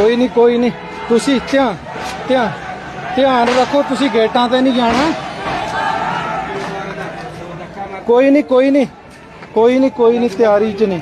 ਕੋਈ ਨਹੀਂ ਕੋਈ ਨਹੀਂ। ਤੁਸੀਂ ਧਿਆਨ ਧਿਆਨ ਧਿਆਨ ਰੱਖੋ, ਤੁਸੀਂ ਗੇਟਾਂ ਤੇ ਨਹੀਂ ਜਾਣਾ। ਕੋਈ ਨਹੀਂ ਕੋਈ ਨਹੀਂ ਕੋਈ ਨਹੀਂ ਕੋਈ ਨਹੀਂ, ਤਿਆਰੀ 'ਚ ਨਹੀਂ।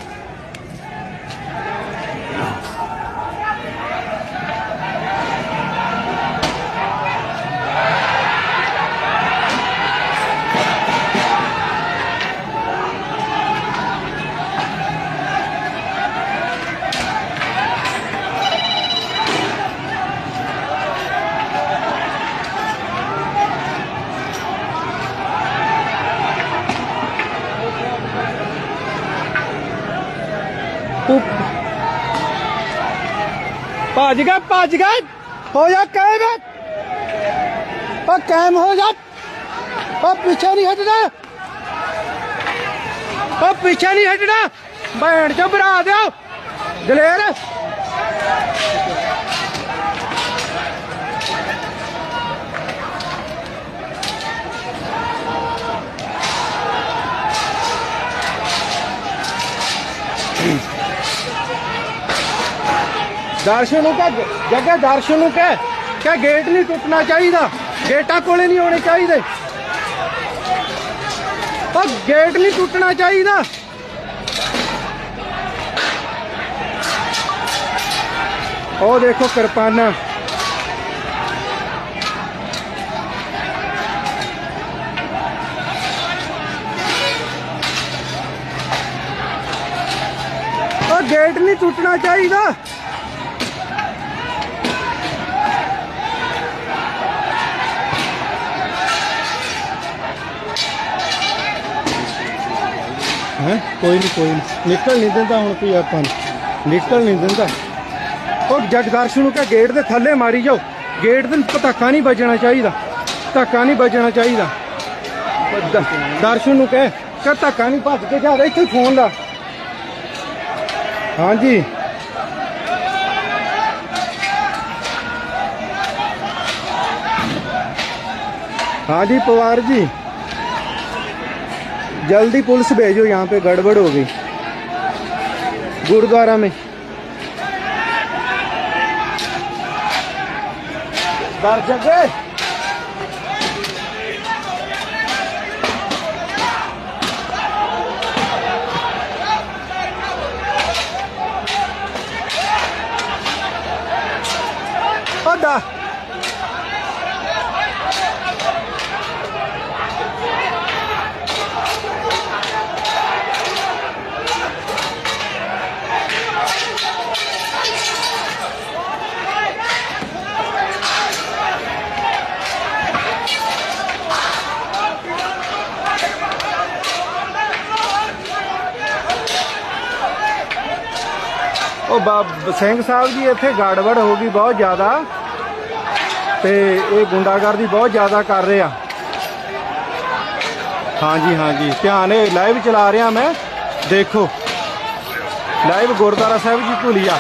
ਭੱਜ ਗਿਆ ਭੱਜ ਗਿਆ। ਹੋ ਜਾ, ਕਾਇਮ ਉਹ ਕਾਇਮ ਹੋ ਜਾ। ਉਹ ਪਿੱਛੇ ਨਹੀਂ ਹਟਣਾ। ਉਹ ਪਿੱਛੇ ਨਹੀਂ ਹਟਣਾ। ਭੈਣ ਚੋ, ਭਰਾ ਦਿਓ। ਦਲੇਰ। ਦਰਸ਼ਨ ਨੂੰ ਕਹ ਜੱਗਾ ਦਰਸ਼ਨ ਨੂੰ ਕਹਿ ਕਿ ਗੇਟ ਨਹੀਂ ਟੁੱਟਣਾ ਚਾਹੀਦਾ, ਗੇਟਾਂ ਕੋਲੇ ਨਹੀਂ ਹੋਣੇ ਚਾਹੀਦੇ। ਉਹ ਗੇਟ ਨਹੀਂ ਟੁੱਟਣਾ ਚਾਹੀਦਾ। ਉਹ ਦੇਖੋ ਕਿਰਪਾਨਾਂ। ਉਹ ਗੇਟ ਨਹੀਂ ਟੁੱਟਣਾ ਚਾਹੀਦਾ। ਹੈ? ਕੋਈ ਨਹੀਂ ਕੋਈ ਨਹੀਂ ਨਿਕਲ ਨਹੀਂ ਦਿੰਦਾ ਹੁਣ ਕੋਈ ਆਪਾਂ ਨੂੰ। ਨਿਕਲ ਨਹੀਂ ਦਿੰਦਾ। ਉਹ ਜਗਦਰਸ਼ ਨੂੰ ਕਹ, ਗੇਟ ਦੇ ਥੱਲੇ ਮਾਰੀ ਜਾਓ। ਗੇਟ ਦੇ ਧੱਕਾ ਨਹੀਂ ਵੱਜਣਾ ਚਾਹੀਦਾ। ਧੱਕਾ ਨਹੀਂ ਵੱਜਣਾ ਚਾਹੀਦਾ। ਦਰਸ਼ਨ ਨੂੰ ਕਹਿ ਕਿ ਧੱਕਾ ਨਹੀਂ ਭੱਜ ਕੇ ਜਾ ਇੱਥੇ ਫੋਨ ਲਾ। ਹਾਂਜੀ। ਹਾਂਜੀ, ਪਵਾਰ ਜੀ। जल्दी पुलिस भेजो यहाँ पे गड़बड़ हो गई गुरुद्वारा में दर्शक ओ ਉਹ ਬਾਬ ਸਿੰਘ ਸਾਹਿਬ ਜੀ, ਇੱਥੇ ਗੜਬੜ ਹੋ ਗਈ ਬਹੁਤ ਜ਼ਿਆਦਾ ਤੇ ਇਹ ਗੁੰਡਾਗਰਦੀ ਬਹੁਤ ਜ਼ਿਆਦਾ ਕਰ ਰਹੇ ਆ। ਹਾਂਜੀ ਹਾਂਜੀ। ਧਿਆਨ ਇਹ ਲਾਈਵ ਚਲਾ ਰਿਹਾ ਮੈਂ। ਦੇਖੋ। ਲਾਈਵ ਗੁਰਦੁਆਰਾ ਸਾਹਿਬ ਜੀ ਭੁਲੀਆ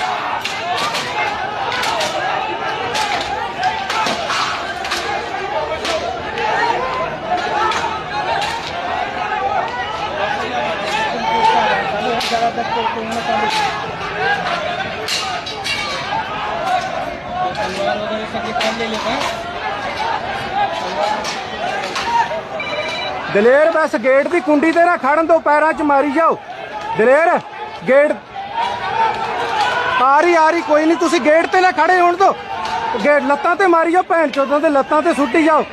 ਦਲੇਰ, ਬਸ ਗੇਟ ਦੀ ਕੁੰਡੀ ਤੇ ਨਾ ਖੜਨ ਦੋ, ਪੈਰਾਂ 'ਚ ਮਾਰੀ ਜਾਓ। ਦਲੇਰ, ਗੇਟ ਆ ਰਹੀ ਆ ਰਹੀ ਕੋਈ ਨਹੀਂ, ਤੁਸੀਂ ਗੇਟ ਤੇ ਨਾ ਖੜੇ ਹੋਣ ਦੋ। ਗੇਟ ਲੱਤਾਂ ਤੇ ਮਾਰੀ ਜਾਓ, ਭੈਣ ਚੋਦਾਂ ਦੇ ਲੱਤਾਂ ਤੇ ਸੁੱਟੀ ਜਾਓ।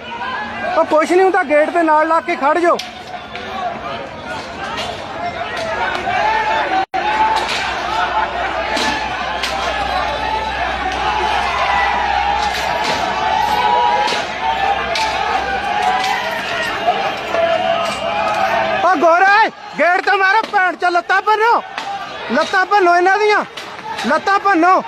ਉਹ ਕੁਛ ਨਹੀਂ ਹੁੰਦਾ, ਗੇਟ ਦੇ ਨਾਲ ਲਾ ਕੇ ਖੜ ਜਾਓ। ਗੇਟ ਤੇ ਮਾਰੋ ਭੈਣ ਚ ਲੱਤਾਂ ਭੰਨੋ। ਲੱਤਾਂ ਭੰਨੋ ਇਹਨਾਂ ਦੀਆਂ। ਲੱਤਾਂ ਭੰਨੋ।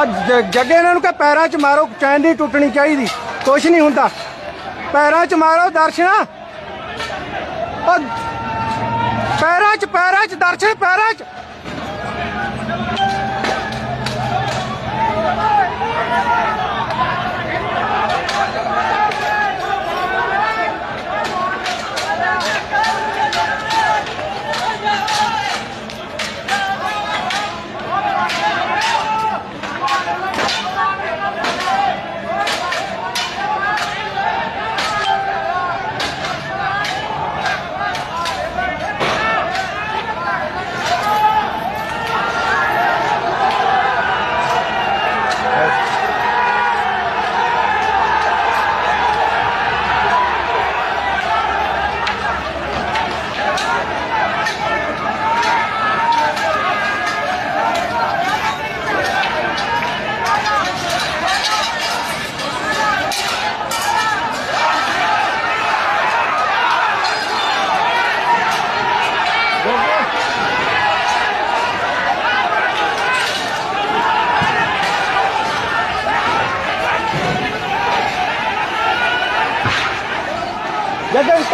ਆ ਜੱਗੇ ਇਹਨਾਂ ਨੂੰ ਕਿ ਪੈਰਾਂ 'ਚ ਮਾਰੋ, ਚੈਨ ਨਹੀਂ ਟੁੱਟਣੀ ਚਾਹੀਦੀ। ਕੁਛ ਨਹੀਂ ਹੁੰਦਾ। ਪੈਰਾਂ 'ਚ ਮਾਰੋ, ਦਰਸ਼ਨਾ। ਉਹ ਪੈਰਾਂ 'ਚ ਪੈਰਾਂ 'ਚ, ਦਰਸ਼ਨ ਪੈਰਾਂ 'ਚ।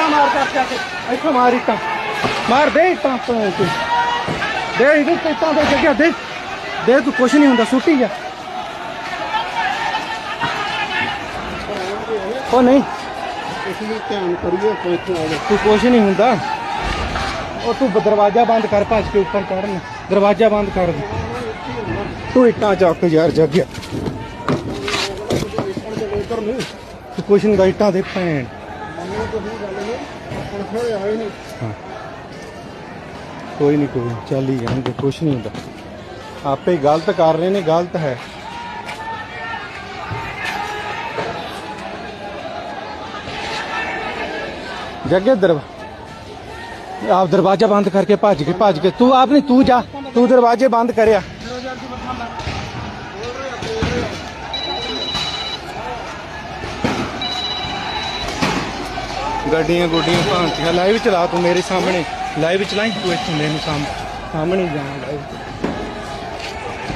ਇੱਟਾਂ ਮਾਰ ਕਰ ਚੱਕ ਇੱਥੋਂ ਮਾਰ ਇੱਟਾਂ ਮਾਰ ਦੇ ਇੱਟਾਂ ਤੋਂ ਦੇ ਇਹਦੇ ਤੇ ਇੱਟਾਂ ਦੇ ਜੱਗੇ ਦੇ। ਦੇ ਤੂੰ ਕੁਛ ਨਹੀਂ ਹੁੰਦਾ, ਸੁੱਟੀ ਜਾ। ਉਹ ਨਹੀਂ। ਇਸ ਲਈ ਧਿਆਨ ਕਰੀਏ ਤੂੰ ਕੁਛ ਨਹੀਂ ਹੁੰਦਾ। ਉਹ ਤੂੰ ਦਰਵਾਜ਼ਾ ਬੰਦ ਕਰ ਭੱਜ ਕੇ ਉੱਪਰ ਚੜਨ ਦਰਵਾਜ਼ਾ ਬੰਦ ਕਰ। ਦੇ ਤੂੰ ਇੱਟਾਂ ਚੱਕ ਯਾਰ ਜੱਗਿਆ ਤੂੰ ਕੁਛ ਨਹੀਂ ਦਾ ਇੱਟਾਂ ਦੇ ਭੈਣ। ਮੰਨੋ ਤੁਸੀਂ ਗੱਲ ਨਹੀਂ ਪੁਲਿਸ ਵਾਲੇ ਆਏ ਨਹੀਂ ਕੋਈ ਨਹੀਂ ਕੋਈ ਨੀ, ਚੱਲ ਹੀ ਜਾਣਗੇ ਕੁਛ ਨਹੀਂ ਹੁੰਦਾ ਆਪੇ ਹੀ ਗਲਤ ਕਰ ਰਹੇ ਨੇ ਗਲਤ ਹੈ ਜੱਗੇ ਦਰਵਾ ਆਪ ਦਰਵਾਜ਼ਾ ਬੰਦ ਕਰਕੇ ਭੱਜ ਕੇ ਭੱਜ ਕੇ ਗੱਡੀਆਂ ਗੁੱਡੀਆਂ ਭਾਂਤੀਆਂ, ਲਾਈਵ ਚਲਾ ਤੂੰ ਮੇਰੇ ਸਾਹਮਣੇ। ਲਾਈਵ ਚਲਾਈ ਤੂੰ ਇੱਥੋਂ ਮੈਨੂੰ ਸਾਹਮਣੇ ਸਾਹਮਣੇ ਹੀ ਜਾਣਾ ਲਾਈਵ।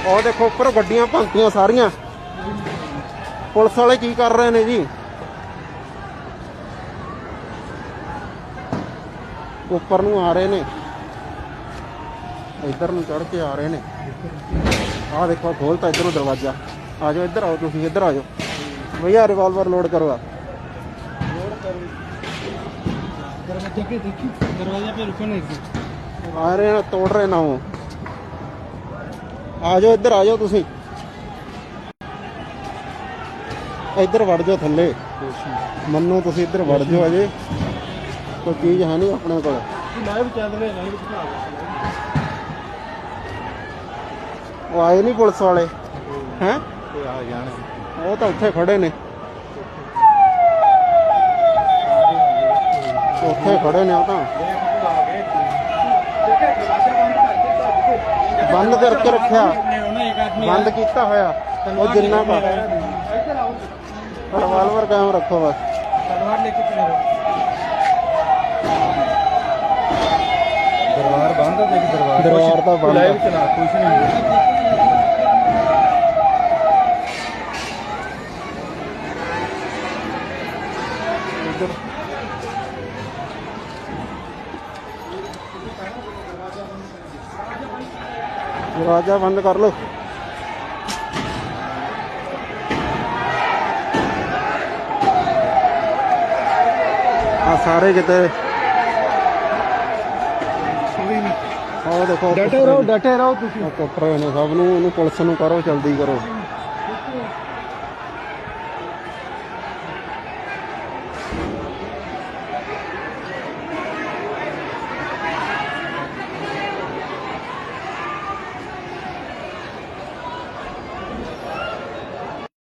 ਉਹ ਦੇਖੋ, ਉੱਪਰ ਗੱਡੀਆਂ ਭੰਕੀਆਂ ਸਾਰੀਆਂ। ਪੁਲਿਸ ਵਾਲੇ ਕੀ ਕਰ ਰਹੇ ਨੇ ਜੀ? ਉੱਪਰ ਨੂੰ ਆ ਰਹੇ ਨੇ। ਇੱਧਰ ਨੂੰ ਚੜ ਕੇ ਆ ਰਹੇ ਨੇ। ਆਹ ਦੇਖੋ, ਖੋਲਤਾ ਇੱਧਰੋਂ ਦਰਵਾਜ਼ਾ। ਆ ਜਾਓ, ਇੱਧਰ ਆਓ ਤੁਸੀਂ, ਇੱਧਰ ਆ ਜਾਓ। ਭਈਆ ਰਿਵਾਲਵਰ ਲੋਡ ਕਰਵਾ। ਦਰਵਾਜ਼ਾ ਕੇ ਦੇਖੀ ਦਰਵਾਜ਼ਾ पे रुको नहीं ਆ ਰਹੇ ਨੇ ਤੋੜ ਰਹੇ ਨਾ ਉਹ ਆ ਜਾਓ ਇੱਧਰ ਆ ਜਾਓ ਤੁਸੀਂ ਇੱਧਰ ਵੜ ਜਾਓ ਥੱਲੇ ਮੰਨੋ ਤੁਸੀਂ ਇੱਧਰ ਵੜ ਜਾਓ ਅਜੇ ਕੋਈ ਚੀਜ਼ ਹੈ ਨਹੀਂ ਆਪਣੇ ਕੋਲ ਲਾਈਵ ਚੱਲ ਰਿਹਾ ਲਾਈਵ ਦਿਖਾ ਉਹ ਆਏ ਨਹੀਂ ਪੁਲਿਸ ਵਾਲੇ ਹੈ ਤੇ ਆ ਜਾਣ ਉਹ ਤਾਂ ਉੱਥੇ ਖੜੇ ਨੇ ਉੱਥੇ ਖੜੇ ਨੇ ਉਹ ਤਾਂ। ਬੰਦ ਕਰਕੇ ਰੱਖਿਆ। ਬੰਦ ਕੀਤਾ ਹੋਇਆ। ਉਹ ਜਿੰਨਾ ਕਾ ਰਿਵਾਲਵਰ ਕਾਇਮ ਰੱਖੋ ਬਸ। ਤਲਵਾਰ ਲੈ ਕੇ ਚਲੇ ਦਰਬਾਰ ਬੰਦ ਹੈ ਕਿ ਦਰਬਾਰ। ਦਰਬਾਰ ਤਾਂ ਬੰਦ ਲਾਈਵ ਚਲਾ ਕੁਛ ਨਹੀਂ Thank you. ਦਰਵਾਜ਼ਾ ਬੰਦ ਕਰ ਲਓ। ਆ ਸਾਰੇ ਕਿਤੇ। ਉਹ ਦੇਖੋ ਡਟੇ ਰਹੋ ਡਟੇ ਰਹੋ ਤੁਸੀਂ। ਕੋਪਰੇ ਨੇ ਸਭ ਨੂੰ ਉਹਨੂੰ ਪੁਲਿਸ ਨੂੰ ਕਰੋ ਜਲਦੀ ਕਰੋ।